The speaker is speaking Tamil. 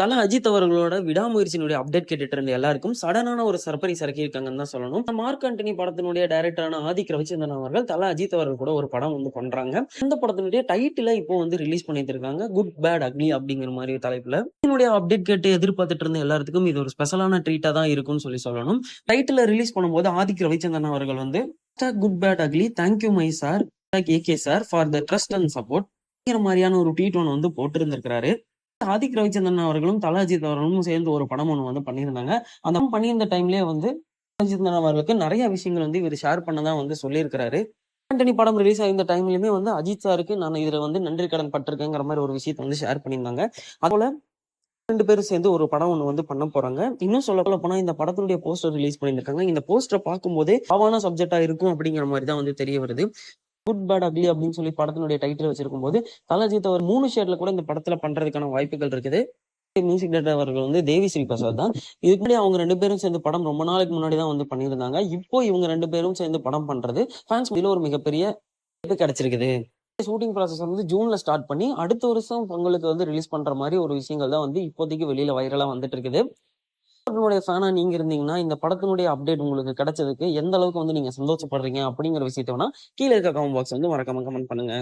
தல அஜித் அவர்களோட விடாமுயற்சியினுடைய அப்டேட் கேட்டுட்டு இருந்த எல்லாருக்கும் சடனான ஒரு சர்ப்ரைஸ் இறக்கியிருக்காங்கன்னு தான் சொல்லணும். மார்க் ஆண்டனி படத்தினுடைய டைரக்டரான ஆதிக் ரவிச்சந்திரன் அவர்கள் தல அஜித் அவர்கள் கூட ஒரு படம் வந்து பண்றாங்க. இந்த படத்தினுடைய டைட்டில இப்போ வந்து ரிலீஸ் பண்ணிட்டு இருக்காங்க குட் பேட் அக்னி அப்படிங்கிற மாதிரி தலைப்புல. இதனுடைய அப்டேட் கேட்டு எதிர்பார்த்துட்டு இருந்த எல்லாத்துக்கும் இது ஒரு ஸ்பெஷலான ட்ரீட்டா தான் இருக்கும்னு சொல்லி சொல்லணும். டைட்டில ரிலீஸ் பண்ணும்போது ஆதிக் ரவிச்சந்திரன் அவர்கள் வந்து good bad ugly thank you my sir AK sir for the trust and support மாதிரியான ஒரு ட்வீட் ஒன்று வந்து போட்டிருந்திருக்கிறாரு. ஆதிக் ரவிச்சந்திரன் அவர்களும் தல அஜித் அவர்களும் சேர்ந்து ஒரு படம் ஒன்று வந்து பண்ணியிருந்தாங்க. அந்த படம் பண்ணியிருந்த டைம்லயே வந்து ரவிச்சந்திரன் அவர்களுக்கு நிறைய விஷயங்கள் வந்து இவர் ஷேர் பண்ணதான் வந்து சொல்லியிருக்கிறாரு. ஆண்டனி படம் ரிலீஸ் ஆகிருந்த டைம்லயுமே வந்து அஜித் சாருக்கு நான் இதுல வந்து நன்றி கடன் பட்டிருக்கேங்கிற மாதிரி ஒரு விஷயத்த வந்து ஷேர் பண்ணியிருந்தாங்க. அதுபோல ரெண்டு பேரும் சேர்ந்து ஒரு படம் ஒன்று வந்து பண்ண போறாங்க. இன்னும் சொல்ல போனா இந்த படத்தினுடைய போஸ்டர் ரிலீஸ் பண்ணியிருக்காங்க. இந்த போஸ்டரை பார்க்கும்போதே பாவான சப்ஜெக்டா இருக்கும் அப்படிங்கிற மாதிரி தான் வந்து தெரிய வருது. குட் பேட் அக்லி அப்படின்னு சொல்லி படத்தினுடைய டைட்டில் வச்சிருக்கும் போது தலஜித் அவர் மூணு ஷேட்ல கூட இந்த படத்துல பண்றதுக்கான வாய்ப்புகள் இருக்குது. மியூசிக் டைரக்டர் அவர்கள் வந்து தேவி ஸ்ரீ பிரசாத் தான். இதுக்கு முன்னாடி அவங்க ரெண்டு பேரும் சேர்ந்து படம் ரொம்ப நாளைக்கு முன்னாடி தான் வந்து பண்ணியிருந்தாங்க. இப்போ இவங்க ரெண்டு பேரும் சேர்ந்து படம் பண்றது ஃபேன்ஸ் இதுல ஒரு மிகப்பெரிய இது கிடைச்சிருக்குது. ஷூட்டிங் ப்ராசஸ் வந்து ஜூன்ல ஸ்டார்ட் பண்ணி அடுத்த வருஷம் பொங்கலுக்கு வந்து ரிலீஸ் பண்ற மாதிரி ஒரு விஷயங்கள் தான் வந்து இப்போதைக்கு வெளியில வைரலா வந்துட்டு இருக்குது. படத்தினுடைய ஃபேனா நீங்க இருந்தீங்கன்னா இந்த படத்தினுடைய அப்டேட் உங்களுக்கு கிடைச்சதுக்கு எந்த அளவுக்கு வந்து நீங்க சந்தோஷப்படுறீங்க அப்படிங்கிற விஷயத்த வேணா கீழே இருக்க கமெண்ட் பாக்ஸ் வந்து மறக்காம கமெண்ட் பண்ணுங்க.